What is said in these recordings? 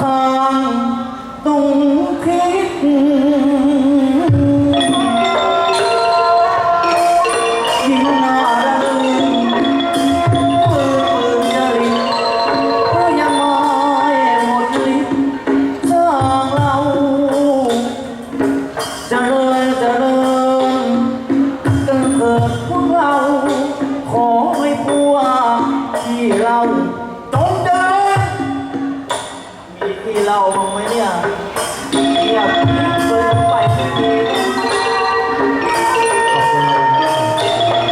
ทางต้องคิดยิ่งน่ารักปืนจริตก็ยังไม่หมดฤทธิ์สร้างเราเจริญเจริญกันเกิดพวกเรา ขอให้พวกที่เรา เราบ้างไหมเนี่ยเงียบเกินไปไม่มีขอบคุณครับ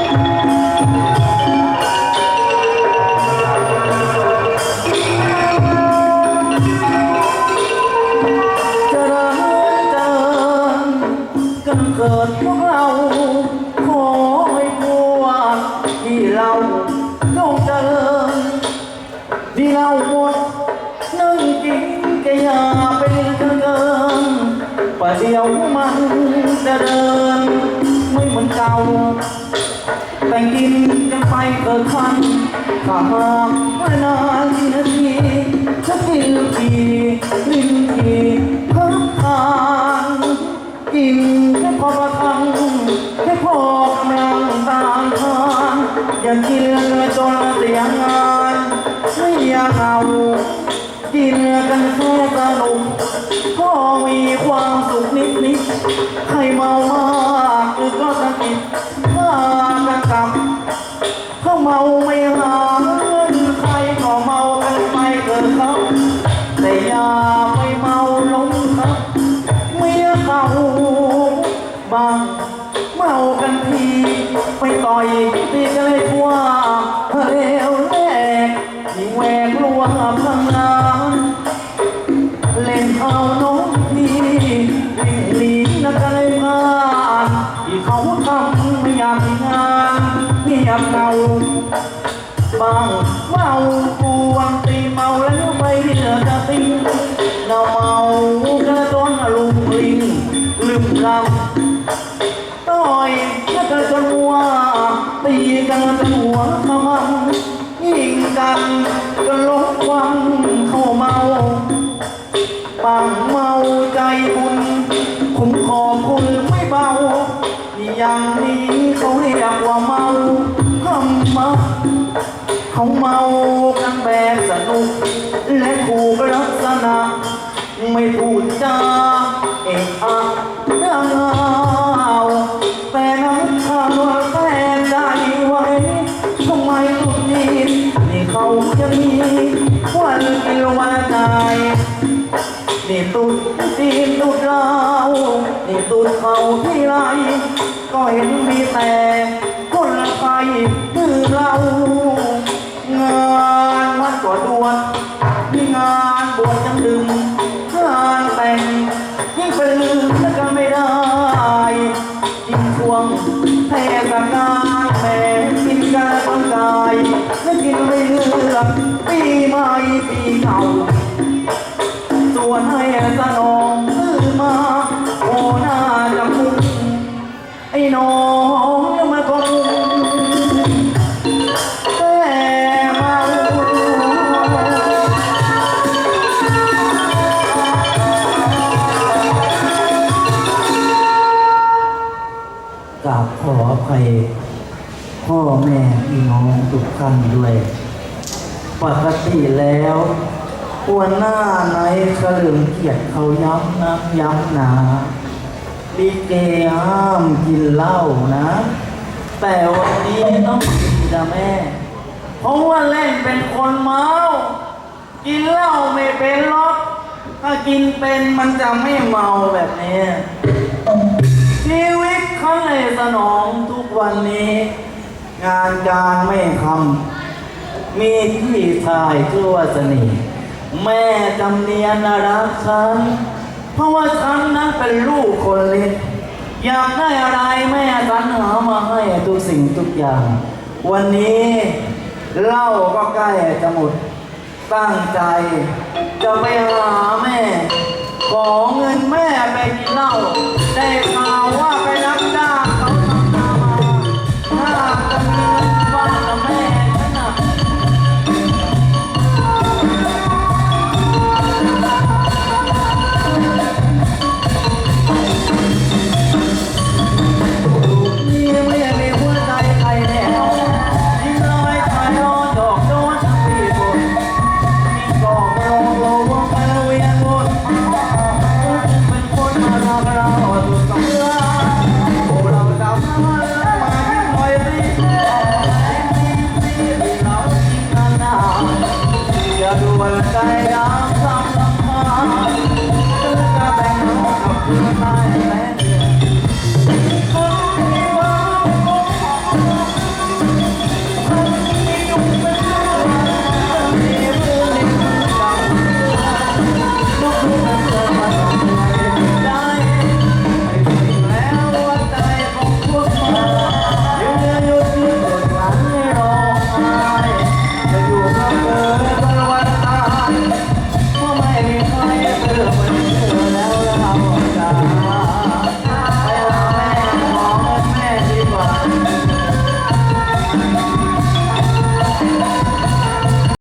เจริญเจริญกันเกิดพวกเราขอให้พวกที่เราจงเจริญที่เรา ประเดี๋ยวมันจะเดิน ไม่เหมือนเก่า แต่งกินกันไปเกิดคันถ้าหากว่านานทีนาทีสักทีทีลิ้นทีเพิ่มทานกินแค่พอประทังแค่พอกำลังตามทานอย่ากินเลยจนเสียงานไม่อยากเอากินกันแค่สนุกก็มีความส ให้เมามากคือก็สะกิดถ้ากันกลับเขาเมาไม่หาเงินใครก็เมากันไปเกิดเขาแต่อย่าไปเมาลงครับเมียเขาบางเมากันทีไปต่อยตีกันเลย เขาเมากันแบบสนุก และถูกลักษณะ ไม่พูดจาเอกอักเรื่องราแต่น้ำข้าวแต่ใจไว้ทำไมทุกทีนี่เขาจะมีวันกินวันตายนี่ตุดจีนตุดเรานี่ตุดเขาที่ไรก็เห็นมีแต่ ปีใหม่ปีเก่าส่วนให้สนองซื้อมา โอ้หน้าจะมุงไอ้น้องมาก็มุงแต่มาขออภัยพ่อแม่พี่น้องทุกท่านด้วย ปกติแล้ววันหน้าไหนเฉลิมเกียรติเขาย้ำนะย้ำหนาลิเกห้ามกินเหล้านะ แต่วันนี้ต้องกินจ้ะแม่ เพราะว่าเล่นเป็นคนเมา กินเหล้าไม่เป็นหรอกถ้ากินเป็นมันจะไม่เมาแบบนี้ ชีวิตเขาเลยสนองทุกวันนี้ งานการไม่ทำ มีที่ทายทั่วสนิทแม่จำเนียนรักฉัน เพราะว่าฉันนั้นเป็นลูกคนเล็กอยากได้อะไรแม่สรรหามาให้ทุกสิ่งทุกอย่าง วันนี้เหล้าก็ใกล้จะหมด ตั้งใจ จะไปหาแม่ ขอเงินแม่ไปกินเหล้าได้ข่าว